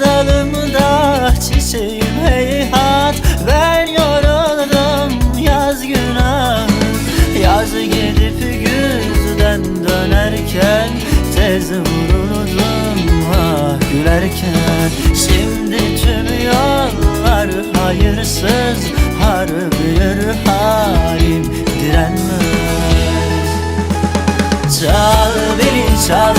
dalımda çiçeğim heyhat Ben yoruldum yaz günah Yaz gidip güzden dönerken Tez vuruldum ah gülerken. Şimdi tüm yollar hayırsız Harbiyir halim direnmez. Çal beni çal